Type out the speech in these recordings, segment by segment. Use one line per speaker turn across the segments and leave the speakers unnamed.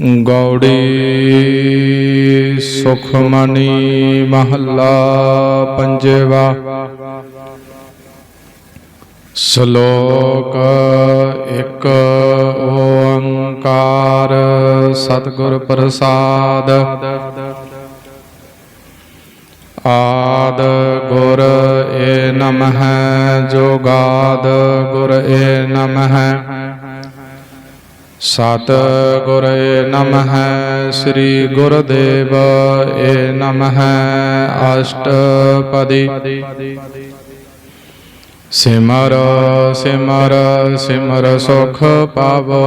ਗੌੜੀ ਸੁਖਮਣੀ ਮਹੱਲਾ ਪੰਜਵਾ। ਸ਼ਲੋਕ ਇੱਕ ਓੰਕਾਰ ਸਤਿਗੁਰ ਪ੍ਰਸਾਦ। ਆਦ ਗੁਰ ਏ ਨਮః ਜੋਗਾਦ ਗੁਰ ਏ ਨਮః ਸਤ ਗੁਰੇ ਏ ਸ੍ਰੀ ਗੁਰਦੇਵ, ਏ ਨਮঃ ਅਸ਼ਟਪਦੀ। ਸਿਮਰ ਸਿਮਰ ਸਿਮਰ ਸੁਖ ਪਾਵੋ।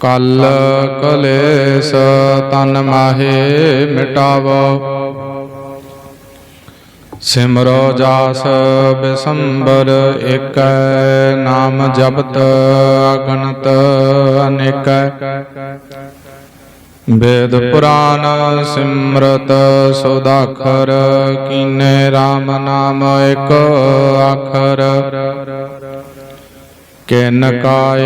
ਕਲ ਕਲੇਸ਼ ਤਨ ਮਾਹੇ ਮਿਟਾਵੋ। ਸਿਮਰੋ ਜਾਸ ਬਿਸੰਬਰ ਏਕੈ ਨਾਮ ਜਪਤ ਅਗਨਤ ਅਨੇਕੈ। ਵੇਦ ਪੁਰਾਨ ਸਿਮਰਤ ਸੁਦਾਖਰ, ਕੀਨੇ RAM ਨਾਮ ਇੱਕ ਅੱਖਰ ਕਿਨ ਕਾ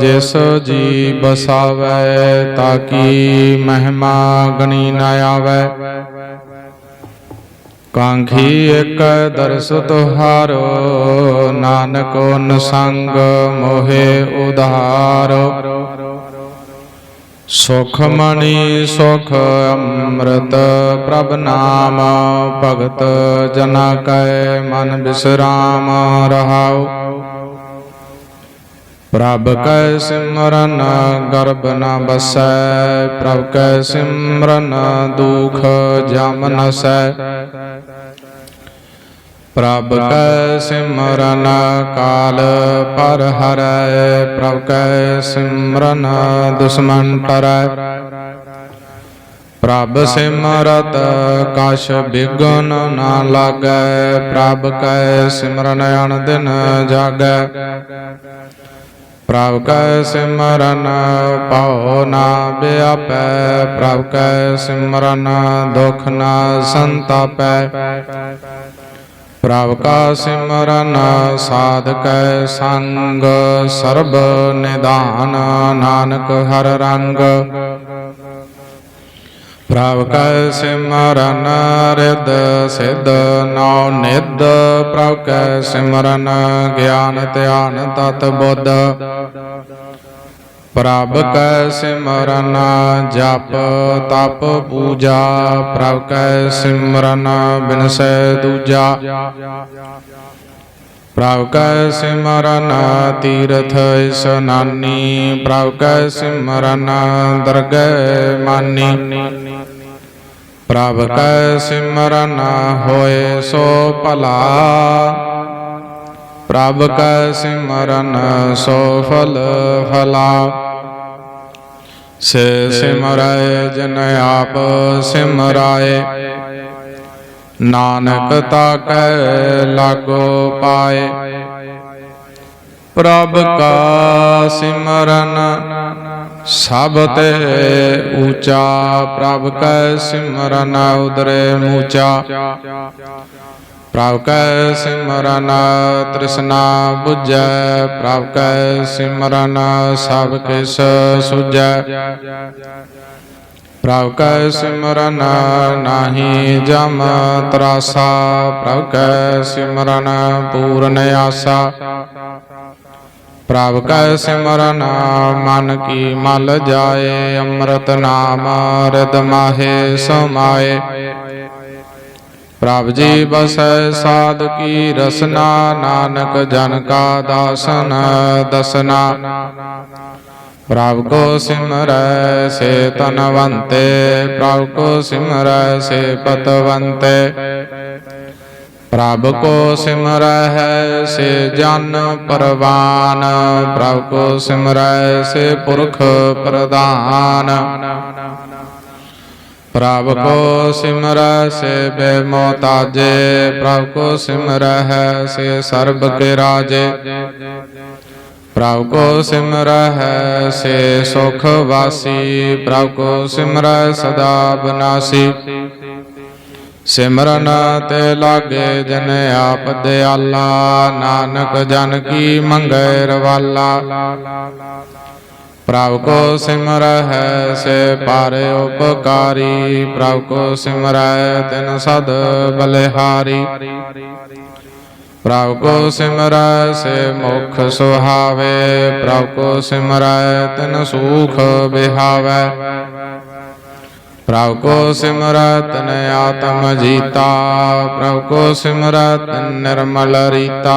ਜਿਸ ਜੀ ਬਸਾਵੈ ਤਾਕੀ ਮਹਿਮਾ ਗਣੀ ਨ ਆਵੈ। ਕਾਂਖੀ ਇੱਕ ਦਰਸ ਤੁਹਾਰੋ, ਨਾਨਕ ਓਨ ਸੰਗ ਮੋਹਿ ਉਧਾਰੋ। ਸੁਖ ਮਣੀ ਸੁਖ ਅੰਮ੍ਰਿਤ ਪ੍ਰਭ ਨਾਮ, ਭਗਤ ਜਨਾ ਕੈ ਮਨ ਬਿਸਰਾਮ ਰਹਾਉ। ਪ੍ਰਭ ਕੈ ਸਿਮਰਨ ਗਰਬ ਨ ਬਸੈ ਪ੍ਰਭ ਕੈ ਸਿਮਰਨ ਦੁਖ ਜਮ ਨਸੈ ਪ੍ਰਭ ਕੈ ਸਿਮਰਨ ਕਾਲ ਪਰ ਹਰੈ, ਪ੍ਰਭ ਕੈ ਸਿਮਰਨ ਦੁਸ਼ਮਨ ਟਰੈ ਪ੍ਰਭ ਸਿਮਰਤ ਕਛ ਬਿਗਨ ਨਾ ਲਾਗੈ, ਪ੍ਰਭ ਕੈ ਸਿਮਰਨ ਅਨ ਦਿਨ ਜਾਗੈ। ਪ੍ਰਭ ਕੈ ਸਿਮਰਨ ਪਾਉ ਨਾ ਬਿਆਪੈ ਪ੍ਰਭ ਕੈ ਸਿਮਰਨ, ਦੁਖ ਨਾ ਸੰਤਾਪੈ। ਪ੍ਰਭ ਕਾ ਸਿਮਰਨ ਸਾਧਕੈ ਸੰਗ। ਸਰਬ ਨਿਧਾਨ, ਨਾਨਕ ਹਰ ਰੰਗ। ਪ੍ਰਭ ਕੈ ਸਿਮਰਨ ਰਿਦ ਸਿਧ ਨੌ ਨਿਧ ਪ੍ਰਭ ਕੈ ਸਿਮਰਨ ਗਿਆਨ ਧਿਆਨ ਤਤ ਬੁੱਧ ਪ੍ਰਭ ਕੈ ਸਿਮਰਨ ਜਪ ਤਪ ਪੂਜਾ ਪ੍ਰਭ ਕੈ ਸਿਮਰਨ ਬਿਨਸੈ ਦੂਜਾ ਪ੍ਰਭ ਕੈ ਸਿਮਰਨ ਤੀਰਥ ਇਸਨਾਨੀ ਪ੍ਰਭ ਕੈ ਸਿਮਰਨ ਦਰਗਹਿ ਮਾਨੀ ਪ੍ਰਭ ਕੈ ਸਿਮਰਨ ਹੋਏ ਸੋ ਭਲਾ। ਪ੍ਰਭ ਕੈ ਸਿਮਰਨ ਸੋ ਫਲ ਫਲਾ ਸੇ ਸਿਮਰੈ ਜਨ ਆਪ ਸਿਮਰਾਏ। ਨਾਨਕ ਤਾਕੈ ਲਾਗੋ ਪਾਏ। ਪ੍ਰਭ ਕਾ ਸਿਮਰਨ। ਸਭ ਤੇ ਊਚਾ ਪ੍ਰਭ ਕੈ ਸਿਮਰਨ, ਉਦਰੇ ਮੂਚਾ ਪ੍ਰਭ ਕੈ ਸਿਮਰਨ, ਤ੍ਰਿਸ਼ਨਾ 부ਜੈ ਪ੍ਰਭ ਕੈ ਸਿਮਰਨ, ਸਭ ਕਿਸ ਸੁਜੈ ਪ੍ਰਭ ਕੈ ਸਿਮਰਨ, ਨਾਹੀ ਜਮ ਤਰਾਸਾ। ਪ੍ਰਭ ਕੈ ਸਿਮਰਨ, ਪੂਰਨ ਆਸਾ। ਪ੍ਰਭ ਕੈ ਸਿਮਰਨ, ਮਨ ਕੀ ਮਲ ਜਾਏ, ਅੰਮ੍ਰਿਤ ਨਾਮ ਰਿਦ ਮਾਹੇ ਸਮਾਏ। ਪ੍ਰਭ ਜੀ ਬਸੈ ਸਾਧ ਕੀ ਰਸਨਾ, ਨਾਨਕ ਜਨ ਕਾ ਦਾਸਨ ਦਸਨਾ। ਪ੍ਰਭ ਕੋ ਸਿਮਰੈ ਸੇ ਤਨਵੰਤੇ ਪ੍ਰਭ ਕੋ ਸਿਮਰੈ ਸੇ ਪਤਵੰਤੇ। ਪ੍ਰਭ ਕੋ ਸਿਮਰੈ ਹੈ ਸੇ ਜਨ ਪਰਵਾਨ ਪ੍ਰਭ ਕੋ ਸਿਮਰੈ ਸੇ ਪੁਰਖ ਪ੍ਰਧਾਨ ਪ੍ਰਭ ਕੋ ਸਿਮਰੈ ਸੇ ਬੇਮੋਤਾਜੇ ਪ੍ਰਭ ਕੋ ਸਿਮਰੈ ਸੇ ਸਰਬ ਕੇ ਰਾਜੇ ਪ੍ਰਭ ਕੋ ਸਿਮਰੈ ਹੈ ਸੇ ਸੁਖ ਵਾਸੀ ਪ੍ਰਭ ਕੋ ਸਿਮਰੈ ਸਦਾ ਬਨਾਸੀ ਸਿਮਰਨ ਤੇ ਲਾਗੇ ਜਨ ਆਪ ਦਿਆਲਾ, ਨਾਨਕ ਜਨ ਕੀ ਮੰਗੈ ਰਵਾਲਾ। ਪ੍ਰਭ ਕੋ ਸਿਮਰਹਿ, ਸੇ ਪਰ ਉਪਕਾਰੀ। ਪ੍ਰਭ ਕੋ ਸਿਮਰੈ ਤਿਨ ਸਦ ਬਲਿਹਾਰੀ। ਪ੍ਰਭ ਕੋ ਸਿਮਰੈ ਸੇ ਮੁਖ ਸੁਹਾਵੇ। ਪ੍ਰਭ ਕੋ ਸਿਮਰੈ ਤਿਨ ਸੂਖ ਬਿਹਾਵੈ। ਪ੍ਰਭ ਕੋ ਸਿਮਰਤ ਤਿਨ ਆਤਮ ਜੀਤਾ, ਪ੍ਰਭ ਕੋ ਸਿਮਰਤ ਨਿਰਮਲ ਰੀਤਾ।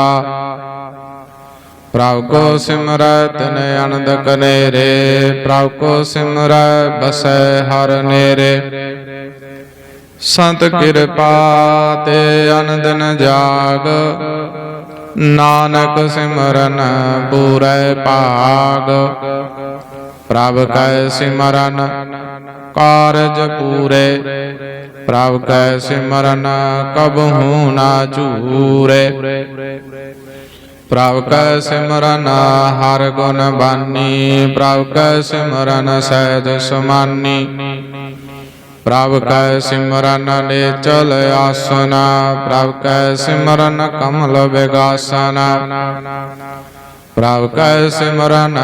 ਪ੍ਰਭ ਕੋ ਸਿਮਰਤ ਤਿਨ ਅਨੰਦ ਕਨੇਰੇ, ਪ੍ਰਭ ਕੋ ਸਿਮਰੈ ਬਸੈ ਹਰ ਨੇਰੇ। ਸੰਤ ਕਿਰਪਾ ਤੇ ਅਨੰਦਨ ਜਾਗ, ਨਾਨਕ ਸਿਮਰਨ ਪੂਰੈ ਭਾਗ। ਪ੍ਰਭ ਕੈ ਸਿਮਰਨ, ਕਾਰਜ ਪੂਰੇ। ਪ੍ਰਭ ਕੈ ਸਿਮਰਨ ਕਬਹੂ ਨਾ ਝੂਰੇ। ਪ੍ਰਭ ਕੈ ਸਿਮਰਨ, ਹਰ ਗੁਣ ਬਾਨੀ। ਪ੍ਰਭ ਕੈ ਸਿਮਰਨ, ਸਹਿਜ ਸੁਮਾਨੀ। ਪ੍ਰਭ ਕੈ ਸਿਮਰਨ, ਨਿਚਲ ਆਸਨ। ਪ੍ਰਭ ਕੈ ਸਿਮਰਨ, ਕਮਲ ਵਿਗਾਸਨ ਪ੍ਰਭ ਕੈ ਸਿਮਰਨ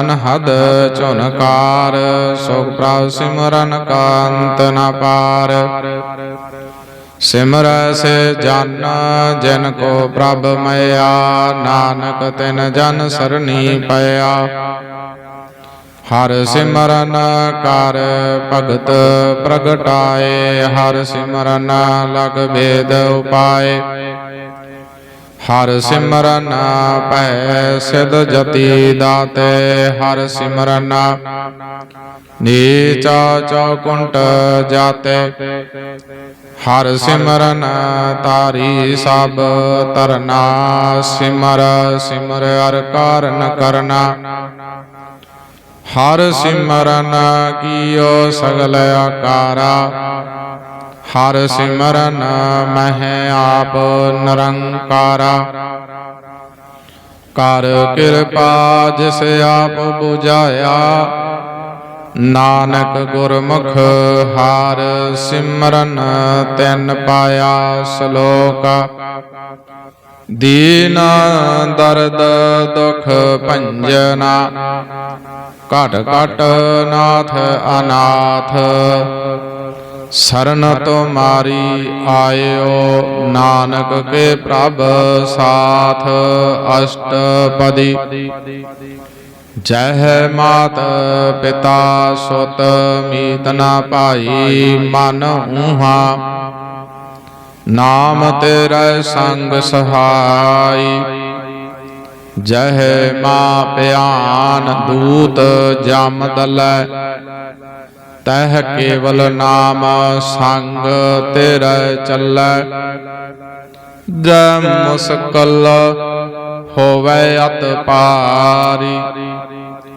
ਅਨਹਦ ਚੁਨਕਾਰ ਸੁਖ ਪ੍ਰਭ ਸਿਮਰਨ ਕਾਂਤ ਨ ਪਾਰ। ਸਿਮਰ ਸੇ ਜਨ, ਜਿਨ ਕੋ ਪ੍ਰਭ ਮਇਆ, ਨਾਨਕ ਤਿਨ ਜਨ ਸਰਣੀ ਪਿਆ। ਹਰ ਸਿਮਰਨ ਕਰ ਭਗਤ ਪ੍ਰਗਟਾਏ, ਹਰ ਸਿਮਰਨ ਲਗ ਭੇਦ ਉਪਾਏ। ਹਰ ਸਿਮਰਨ ਭੈ ਸਿਧ ਜਤੀ ਦਾਤੇ, ਹਰ ਸਿਮਰਨ ਨੀਚਾ ਚੌਕੁੰਟ ਜਾਤੇ। ਹਰ ਸਿਮਰਨ ਤਾਰੀ ਸਭ ਤਰਨਾ ਸਿਮਰ ਸਿਮਰ ਅਰ ਕਾਰਨ ਕਰਨਾ। ਹਰ ਸਿਮਰਨ ਕੀਓ ਸਗਲ ਆਕਾਰਾ। ਹਰ ਸਿਮਰਨ ਮਹਿ ਆਪ ਨਿਰੰਕਾਰਾ। ਕਰ ਕਿਰਪਾ ਜਿਸ ਆਪ 부ਝਾਇਆ ਨਾਨਕ ਗੁਰਮੁਖ ਹਾਰ ਸਿਮਰਨ ਤੈਨ ਪਾਇਆ ਸ਼ਲੋਕ। ਦੀਨ ਦਰਦ ਦੁਖ ਭੰਜਨਾ, ਘਟ ਘਟ ਨਾਥ ਅਨਾਥ। ਸਰਨ ਤੁਮਾਰੀ ਆਇਓ, ਨਾਨਕ ਕੇ ਪ੍ਰਭ ਸਾਥ ਅਸ਼ਟਪਦੀ। ਜਹ ਮਾਤ ਪਿਤਾ ਸੁਤ ਮੀਤ ਨਾ ਭਾਈ ਮਨ ਊਹਾ ਨਾਮ ਤੇਰਾ ਸੰਗ ਸਹਾਈ। ਜਹ ਮਾ ਪਿਆਨ ਦੂਤ ਜਮ ਦਲੈ। ਤਹ ਕੇਵਲ ਨਾਮ ਸੰਗ ਤੇਰਾ ਚੱਲੈ। ਜਮ ਮੁਸਕਲ ਹੋਵੇ ਅਤ ਪਾਰੀ।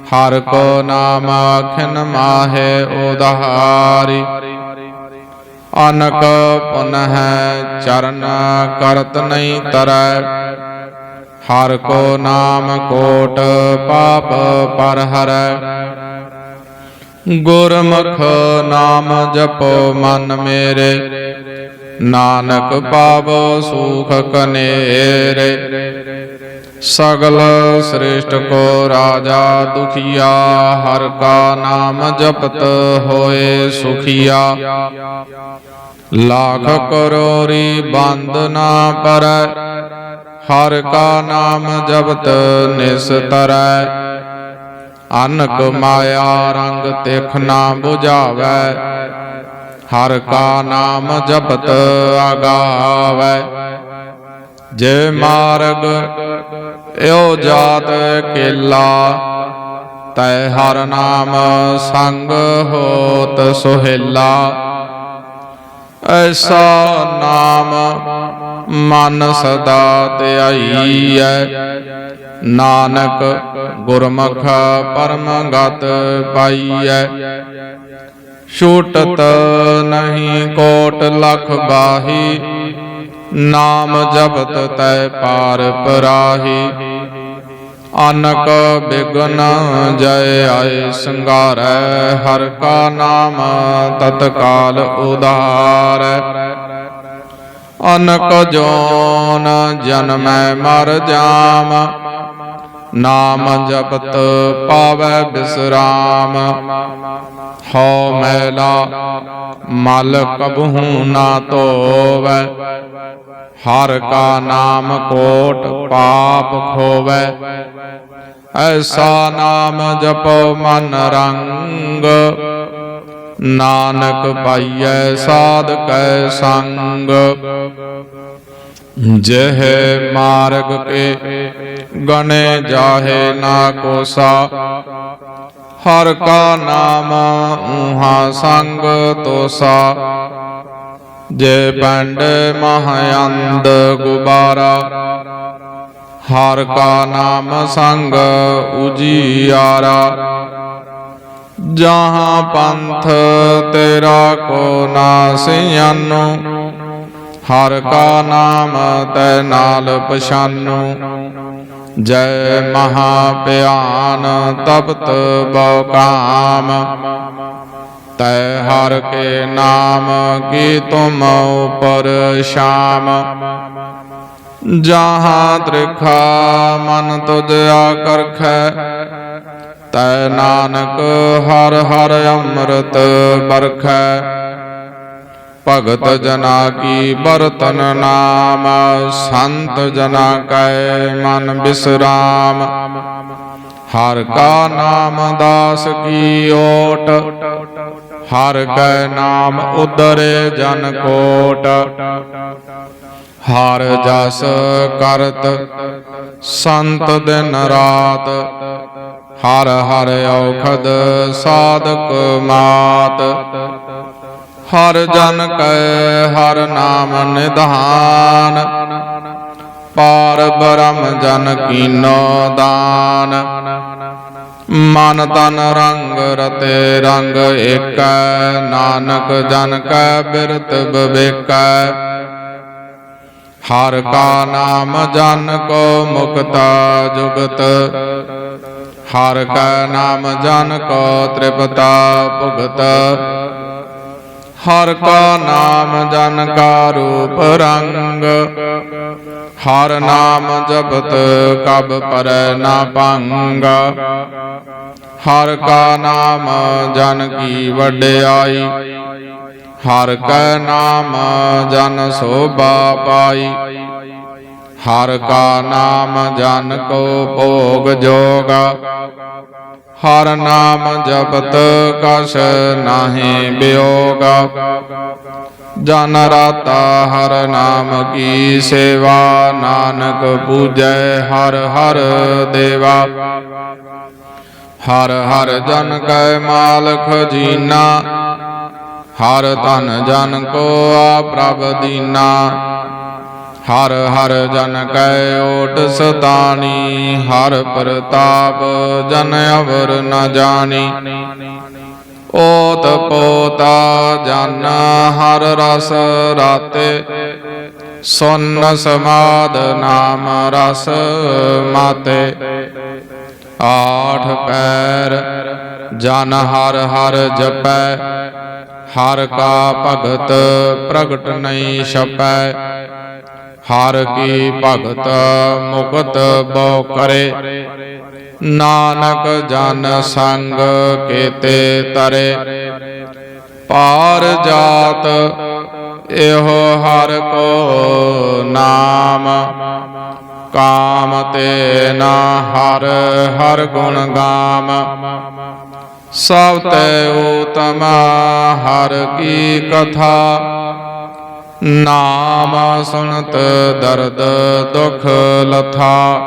ਹਰ ਕੋ ਨਾਮ ਅਖਿਨ ਮਾਹੇ ਉਧਾਰੀ। ਅਨਕ ਪੁਨਹ ਚਰਨ ਕਰਤ ਨਹੀਂ ਤਰੈ। ਹਰ ਕੋ ਨਾਮ ਕੋਟ ਪਾਪ ਪਰ ਹਰੈ। ਗੁਰਮੁਖ ਨਾਮ ਜਪੋ ਮਨ ਮੇਰੇ। ਨਾਨਕ ਪਾਵੋ ਸੁਖ ਕਨੇਰੇ। ਸਗਲ ਸ੍ਰੇਸ਼ਟ ਕੋ ਰਾਜਾ ਦੁਖੀਆ, ਹਰ ਕਾ ਨਾਮ ਜਪਤ ਹੋਏ ਸੁਖੀਆ। ਲੱਖ ਕਰੋੜੀ ਬੰਦ ਨਾ ਪਰੈ, ਹਰ ਕਾ ਨਾਮ ਜਪਤ ਨਿਸਤਰੈ। ਅਨਕ ਮਾਇਆ ਰੰਗ ਤਿਖ ਨਾ 부ਝਾਵੈ ਹਰ ਕਾ ਨਾਮ ਜਪਤ ਆਗਾਵੈ ਜੇ ਮਾਰਗ ਏਉ ਜਾਤ ਕੇਲਾ, ਤੈ ਹਰ ਨਾਮ ਸੰਗ ਹੋਤ ਸੁਹੇਲਾ। ਐਸਾ ਨਾਮ ਮਨ ਸਦਾ ਧਿਆਈਐ ਨਾਨਕ ਗੁਰਮੁਖ ਪਰਮ ਗਤ ਪਾਈਐ। ਛੂਟਤ ਨਹੀਂ ਕੋਟ ਲਖ ਬਾਹੀ, ਨਾਮ ਜਪਤ ਤੈ ਪਾਰ ਪਰਾਹੀ। ਅਨਕ ਬਿਗਨ ਜੈ ਆਏ ਸੰਗਾਰੈ, ਹਰ ਕਾ ਨਾਮ ਤਤਕਾਲ ਉਦਾਰੈ ਅਨਕ ਜੋਨ ਜਨਮੈ ਮਰ ਜਾਮ ਨਾਮ ਜਪਤ ਪਾਵੈ ਬਿਸਰਾਮ। ਹਉ ਮੈਲਾ ਮਲ ਕਬਹੂ ਨਾ ਧੋਵੈ ਹਰ ਕਾ ਨਾਮ ਕੋਟ ਪਾਪ ਖੋਵੈ। ਐਸਾ ਨਾਮ ਜਪੋ ਮਨ ਰੰਗ। ਨਾਨਕ ਪਾਈਐ ਸਾਧ ਕੈ ਸੰਗ। ਜਹ ਮਾਰਗ ਕੇ ਗਣੇ ਜਾਹੇ ਨਾ ਕੋਸਾ, ਹਰ ਕਾ ਨਾਮ ਉਹਾ ਸੰਗ ਤੋਸਾ। ਜੇ ਪੰਡ ਮਹਾਯੰਦ ਗੁਬਾਰਾ, ਹਰ ਕਾ ਨਾਮ ਸੰਗ ਉਜੀਆਰਾ। ਜਹਾਂ ਪੰਥ ਤੇਰਾ ਕੋ ਨਾਸਿਆਨੋ ਹਰ ਕਾ ਨਾਮ ਤੈ ਨਾਲ ਪਛਾਨੋ। ਜੈ ਮਹਾ ਪਿਆਨ ਤਪਤ ਬਉ ਕਾਮ। ਤੈ ਹਰ ਕੇ ਨਾਮ ਕੀ ਤੁਮ ਉਪਰ ਸ਼ਾਮ। ਜਹਾਂ ਤ੍ਰਿਖਾ ਮਨ ਤੁਜ ਆਕਰਖੈ। ਤੈ ਨਾਨਕ ਹਰ ਹਰ ਅੰਮ੍ਰਿਤ ਬਰਖੈ ਭਗਤ ਜਨਾ ਕੀ ਬਰਤਨ ਨਾਮ, ਸੰਤ ਜਨਾ ਕੈ ਮਨ ਬਿਸਰਾਮ। ਹਰ ਕਾ ਨਾਮ ਦਾਸ ਕੀ ਓਟ, ਹਰ ਕੈ ਨਾਮ ਉਦਰੇ ਜਨ ਕੋਟ। ਹਰ ਜਸ ਕਰਤ ਸੰਤ ਦਿਨ ਰਾਤ, ਹਰ ਹਰ ਔਖਦ ਸਾਧਕ ਮਾਤ। ਹਰ ਜਨ ਕੈ ਹਰ ਨਾਮ ਨਿਧਾਨ। ਪਾਰ ਬ੍ਰਹਮ ਜਨ ਕੀਨੋ ਦਾਨ। ਮਨ ਤਨ ਰੰਗ ਰਤੇ ਰੰਗ ਏਕੈ, ਨਾਨਕ ਜਨ ਕੈ ਬਿਰਤ ਵਿਵੇਕੈ ਹਰ ਕਾ ਨਾਮ ਜਨ ਕੋ ਮੁਕਤਾ ਜੁਗਤ। ਹਰ ਕਾ ਨਾਮ ਜਨ ਕੋ ਤ੍ਰਿਪਤਾ ਭੁਗਤ। ਹਰ ਕਾ ਨਾਮ ਜਨ ਕਾ ਰੂਪ ਰੰਗ। ਹਰ ਨਾਮ ਜਪਤ ਕਬ ਪਰ ਨਾ ਪੰਗ ਹਰ ਕਾ ਨਾਮ ਜਨ ਕੀ ਵਡਿਆਈ। ਹਰ ਕਾ ਨਾਮ ਜਨ ਸੋਭਾ ਪਾਈ। ਹਰ ਕਾ ਨਾਮ ਜਨ ਕੋ ਭੋਗ ਜੋਗਾ। ਹਰ ਨਾਮ ਜਪਤ ਕਸ਼ ਨਾਹੀ ਬਿਯੋਗਾ। ਜਨ ਰਾਤਾ ਹਰ ਨਾਮ ਕੀ ਸੇਵਾ, ਨਾਨਕ ਪੂਜੈ ਹਰ ਹਰ ਦੇਵਾ। ਹਰ ਹਰ ਜਨ ਕੈ ਮਾਲਕ ਜੀਨਾ। ਹਰ ਧਨ ਜਨ ਕੋ ਆ ਪ੍ਰਭ ਦੀਨਾ। ਹਰ ਹਰ ਜਨ ਕੈ ਓਟ ਸਤਾਣੀ, ਹਰ ਪ੍ਰਤਾਪ ਜਨ ਅਵਰ ਨ ਜਾਣੀ। ਓਤ ਪੋਤਾ ਜਨ ਹਰ ਰਸ ਰਾਤੇ, ਸੁਨ ਸਮਾਦ ਨਾਮ ਰਸ ਮਾਤੇ। ਆਠ ਪੈਰ ਜਨ ਹਰ ਹਰ ਜਪੈ, ਹਰ ਕਾ ਭਗਤ ਪ੍ਰਗਟ ਨਹੀਂ ਛਪੈ। ਹਰ ਕੀ ਭਗਤ ਮੁਕਤ ਬੋ ਕਰੇ? ਨਾਨਕ ਜਨ ਸੰਗ ਕੀਤੇ ਤਰੇ। ਪਾਰ ਜਾਤ ਇਹੋ ਹਰ ਕੋ ਨਾਮ। ਕਾਮ ਤੇ ਨਾ ਹਰ ਹਰ ਗੁਣ ਗਾਮ। ਸਭ ਤੈ ਉਤਮ ਹਰ ਕੀ ਕਥਾ। ਨਾਮ ਸੁਣਤ ਦਰਦ ਦੁਖ ਲਥਾ।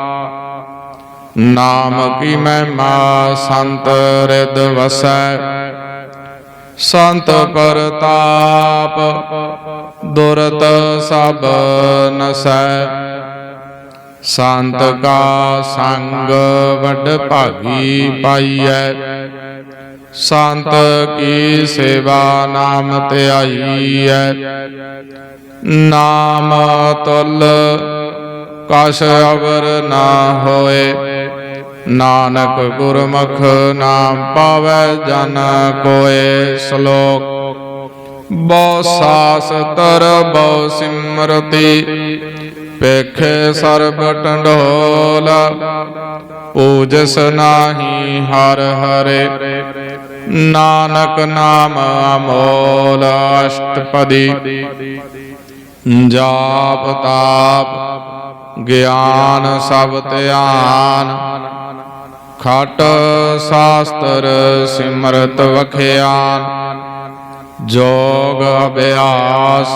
ਨਾਮ ਕੀ ਮਹਿਮਾ ਸੰਤ ਰਿਦ ਵਸੈ। ਸੰਤ ਪ੍ਰਤਾਪ ਦੁਰਤ ਸਭ ਨਸੈ। ਸੰਤ ਕਾ ਸੰਗ ਵੱਡ ਭਾਗੀ ਪਾਈਐ। ਸੰਤ ਕੀ ਸੇਵਾ ਨਾਮ ਧਿਆਈਐ ਨਾਮ ਤੁਲ ਕਸ਼ ਅਵਰ ਨਾ ਹੋਏ। ਨਾਨਕ ਗੁਰਮੁਖ ਨਾਮ ਪਾਵੈ ਜਨ ਕੋਏ ਸ਼ਲੋਕ। ਬਉ ਸਾਸ ਤਰ ਬਉ ਸਿਮਰਤੀ, ਪੇਖੇ ਸਰਬ ਟੰਡੋਲ। ਪੂਜਸ ਨਾਹੀ ਹਰ ਹਰੇ। ਨਾਨਕ ਨਾਮ ਅਮੋਲ ਅਸ਼ਟਪਦੀ। ਜਾਪ ਤਾਪ ਗਿਆਨ ਸਭ ਧਿਆਨ। ਖਟ ਸਾਸਤਰ ਸਿਮਰਤ ਵਖਿਆਨ। ਜੋਗ ਅਭਿਆਸ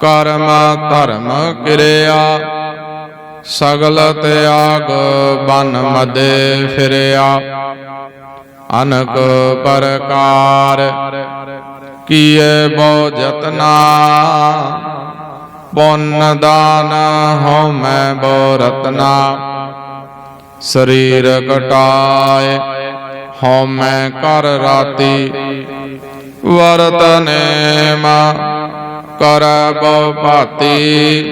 ਕਰਮ ਧਰਮ ਕਿਰਿਆ। ਸਗਲ ਤਿਆਗ ਬਨ ਮਦੇ ਫਿਰਿਆ। ਅਨਕ ਪ੍ਰਕਾਰ। ਕੀਏ ਬਹੁ ਜਤਨਾ ਪੁੰਨ ਦਾਨ ਹਉਮੈ ਬਹੁ ਰਤਨਾ। ਸਰੀਰ ਕਟਾਏ, ਹਉਮੈ ਕਰ ਰਾਤੀ। ਵਰਤ ਨੇਮ, ਕਰ ਬਹੁ ਭਾਤੀ।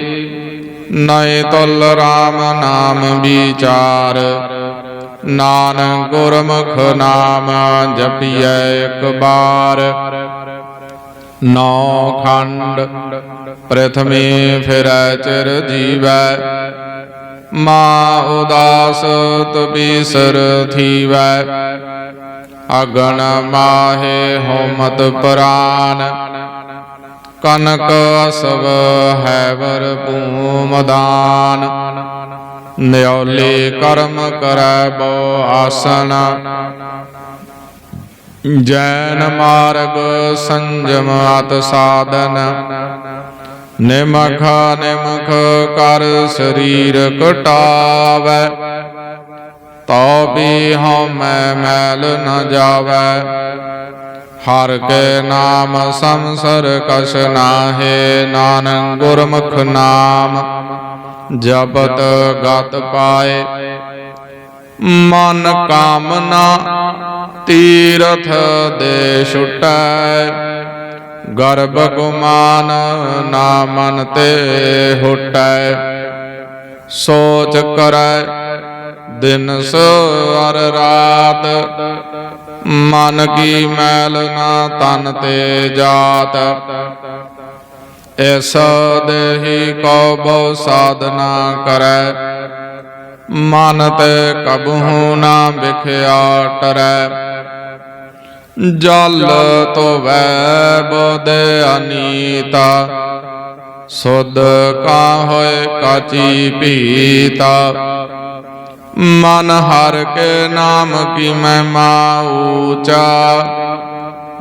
ਨਏ ਤੁਲ RAM ਨਾਮ ਵਿਚਾਰ। ਨਾਨਕ ਗੁਰਮੁਖ ਨਾਮ ਜਪੀਐ ਇੱਕ ਬਾਰ। ਨੌ ਖੰਡ, ਪ੍ਰਥਮੇ ਫਿਰੈ ਚਿਰ ਜੀਵੈ। ਮਾ ਉਦਾਸ ਤਬੀਸਰ ਥੀਵੈ। ਅਗਣ ਮਾਹੇ ਹੋਮਤ ਪ੍ਰਾਨ। ਕਨਕ ਅਸਵ ਹੈਵਰ ਭੂਮਦਾਨ ਨਿਉਲੇ ਕਰਮ ਕਰੈ ਬੋ ਆਸਨ। ਜੈਨ ਮਾਰਗ ਸੰਜਮ ਅਤ ਸਾਧਨ। ਨਿਮਖ ਨਿਮਖ ਕਰ ਸਰੀਰ ਕਟਾਵੈ। ਤਉ ਵੀ ਹਉਮੈ ਮੈਲ ਨ ਜਾਵੈ। ਹਰ ਕੇ ਨਾਮ ਸੰਸਰ ਕਛ ਨਾਹੇ, ਨਾਨਕ ਗੁਰਮੁਖ ਨਾਮ। ਜਪਤ ਗਤ ਪਾਏ, ਮਨ ਕਾਮਨਾ ਤੀਰਥ ਦੇ ਛੁਟੈ। ਗਰਭ ਗੁਮਾਨ ਨਾ ਮਨ ਤੇ ਹੁਟੈ, ਸੋਚ ਕਰੈ ਦਿਨ ਸਵਰ ਰਾਤ। ਮਨ ਕੀ ਮੈਲ ਨਾ ਤਨ ਤੇ ਜਾਤ। ਐਸ ਦੇਹੀ ਕੋ ਬਹੁ ਸਾਧਨਾ ਕਰੈ। ਮਨ ਤੇ ਕਬਹੂ ਨਾ ਵਿਖਿਆ ਟਰੈ। ਜਲ ਤੋਵੈ ਬੋਧ ਅਨੀਤਾ। ਸੁਧ ਕਾ ਹੋਏ ਕਾਚੀ ਪੀਤਾ ਮਨ ਹਰ ਕੇ ਨਾਮ ਕੀ ਮਹਿਮਾ ਊਚਾ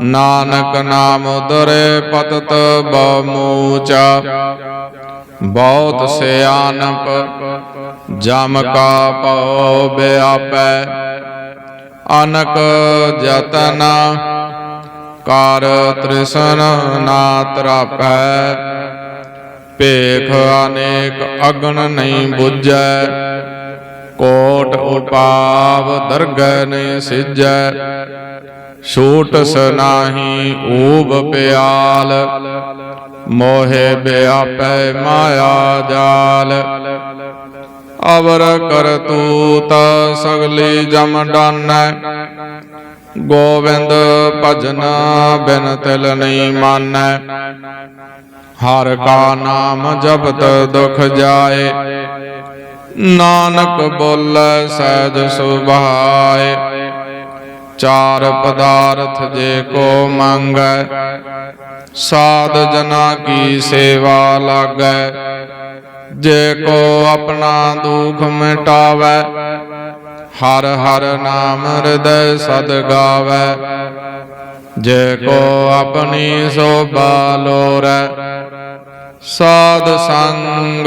ਨਾਨਕ ਨਾਮ ਉਦਰੇ ਪਤਤ ਬਮੂਚਾ ਬਹੁਤ ਸਿਆਨਪ ਜਮ ਕਾ ਪਉ ਬਿਆਪੈ। ਅਨਕ ਜਤਨ ਕਰ ਤ੍ਰਿਸ਼ਨ ਨਾ ਤਰਾਪੈ। ਭੇਖ ਅਨੇਕ ਅਗਨ ਨਹੀਂ 부ਜੈ ਕੋਟ ਉਪਾਵ ਦਰਗਹਿ ਨਹੀਂ ਸਿਜੈ, ਛੂਟ ਸਨਾਹੀ ਊਬ ਪਿਆਲ, ਮੋਹਿ ਬਿਆਪੈ ਮਾਇਆ ਜਾਲ। ਅਵਰ ਕਰਤੂਤ ਸਗਲੀ ਜਮ ਡਾਨੈ, ਗੋਵਿੰਦ ਭਜਨ ਬਿਨ ਤਿਲ ਨਹੀਂ ਮਾਨੈ। ਹਰ ਕਾ ਨਾਮ ਜਪਤ ਦੁਖ ਜਾਏ ਨਾਨਕ ਬੋਲੇ ਸਹਿਜ ਸੁਭਾਏ। ਚਾਰ ਪਦਾਰਥ ਜੇ ਕੋ ਮੰਗੈ, ਸਾਧ ਜਨਾ ਕੀ ਸੇਵਾ ਲਾਗੈ। ਜੇ ਕੋ ਆਪਣਾ ਦੁਖ ਮਿਟਾਵੈ, ਹਰ ਹਰ ਨਾਮ ਹਿਰਦੈ ਸਦ ਗਾਵੈ। ਜੇ ਕੋ ਆਪਣੀ ਸੋਭਾ ਲੋਰੈ ਸਾਧ ਸੰਗ।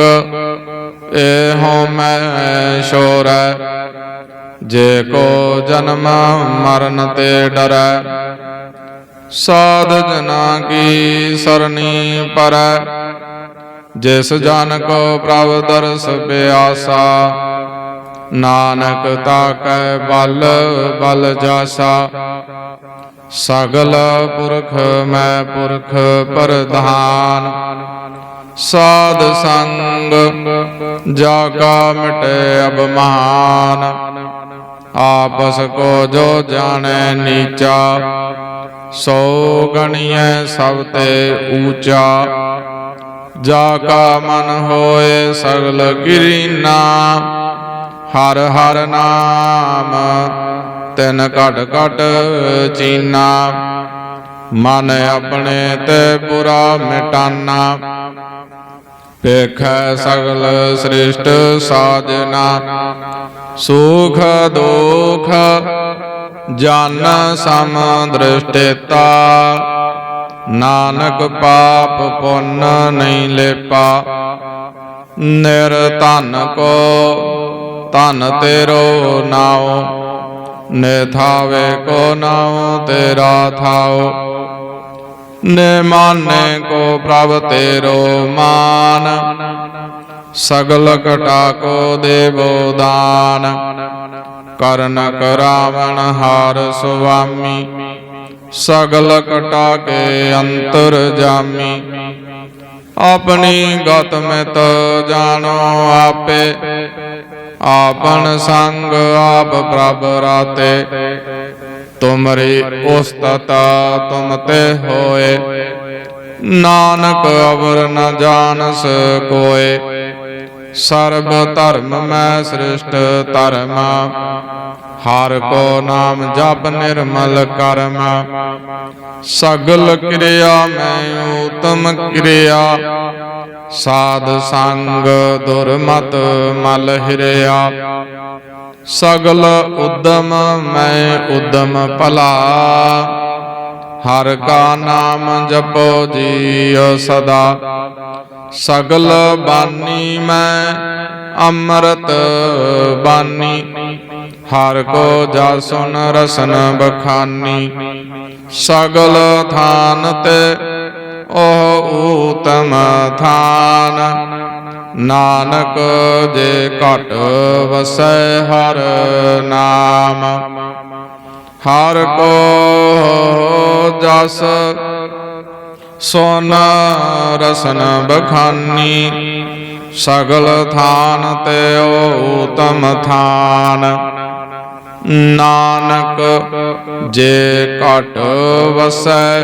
ਇਹੋ ਮੈਂ ਸ਼ੋਰੈ ਜੇ ਕੋ ਜਨਮ ਮਰਨ ਤੇ ਡਰੈ ਸਾਧ ਜਨਾ ਕੀ ਸਰਣੀ ਪਰੈ ਜਿਸ ਜਨ ਕੋ ਪ੍ਰਭ ਦਰਸ ਪਿਆਸਾ ਨਾਨਕ ਤਾਕੈ ਬਲ ਬਲ ਜਾਸਾ। ਸਗਲ ਪੁਰਖ ਮੈਂ ਪੁਰਖ ਪ੍ਰਧਾਨ। ਸਾਧ ਸੰਗ ਜਾ ਕਾ ਮਿਟੇ ਅਬਮਾਨ ਆਪਸ ਕੋ ਜੋ ਜਾਣੈ ਨੀਚਾ, ਸੋ ਗਣੀਐ ਸਭ ਤੇ ਊਚਾ। ਜਾ ਕਾ ਮਨ ਹੋਏ ਸਗਲ ਕਿਰੀਨਾ ਹਰ ਹਰ ਨਾਮ, ਤਿਨ ਘਟ ਘਟ ਚੀਨਾ। ਮਨ ਆਪਣੇ ਤੇ ਪੁਰਾ ਮਿਟਾਨਾ। ਪੇਖੈ ਸਗਲ ਸ੍ਰਿਸ਼ਟ ਸਾਜਨਾ। ਸੁਖ ਦੁਖ ਜਨ ਸਮ ਦ੍ਰਿਸ਼ਟੇਤਾ। ਨਾਨਕ ਪਾਪ ਪੁੰਨ ਨਹੀਂ ਲੇਪਾ। ਨਿਰਧਨ ਕੋ ਧਨ ਤੇਰੋ ਨਾਉ ਨਿਥਾਵੇ ਕੋ ਨਾਉ, ਤੇਰਾ ਥਾਉ। ਨੇ ਮਾਨੇ ਕੋ ਪ੍ਰਭ ਤੇਰੋ ਮਾਨ, ਸਗਲ ਕਟਾ ਕੋ ਦੇਵੋ ਦਾਨ। ਕਰਨ ਕਰਾਵਣ ਹਾਰ ਸੁਆਮੀ, ਸਗਲ ਕਟਾ ਕੇ ਅੰਤਰ ਜਾਮੀ। ਆਪਣੀ ਗਤ ਮਿਤ ਜਾਣੋ ਆਪੇ ਆਪਨ ਸੰਗ ਆਪ ਪ੍ਰਭ ਰਾਤੇ। ਤੁਮਰੀ ਉਸਤਤ ਤੁਮ ਤੇ ਹੋਏ। ਨਾਨਕ ਅਵਰ ਨ ਜਾਣਸ ਕੋਏ। ਸਰਬ ਧਰਮ ਮੈਂ ਸ੍ਰਿਸ਼ਟ ਧਰਮ। ਹਰ ਕੋ ਨਾਮ ਜਪ ਨਿਰਮਲ ਕਰਮ। ਸਗਲ ਕਿਰਿਆ ਮੈਂ ਉਤਮ ਕਿਰਿਆ। ਸਾਧ ਸੰਗ ਦੁਰਮਤ ਮਲ ਹਿਰਿਆ। ਸਗਲ ਉਦਮ ਮੈਂ ਉਦਮ ਭਲਾ। ਹਰ ਕਾ ਨਾਮ ਜਪੋ ਜੀਉ ਸਦਾ। ਸਗਲ ਬਾਨੀ ਮੈਂ, ਅੰਮ੍ਰਿਤ ਬਾਨੀ। ਹਰ ਕੋ ਜਾ ਸੁਨ ਰਸਨ ਬਖਾਨੀ। ਸਗਲ ਥਾਨ ਤੇ ਉਹ ਊਤਮ ਥਾਨ। ਨਾਨਕ ਜੇ ਘਟ ਵਸੈ ਹਰ ਨਾਮ। ਹਰ ਕੋ ਜਸ ਸੋਨ ਰਸਨ ਬਖਾਨੀ। ਸਗਲ ਥਾਨ ਤੇ ਊਤਮ ਥਾਨ। ਨਾਨਕ ਜੇ ਘਟ ਵਸੈ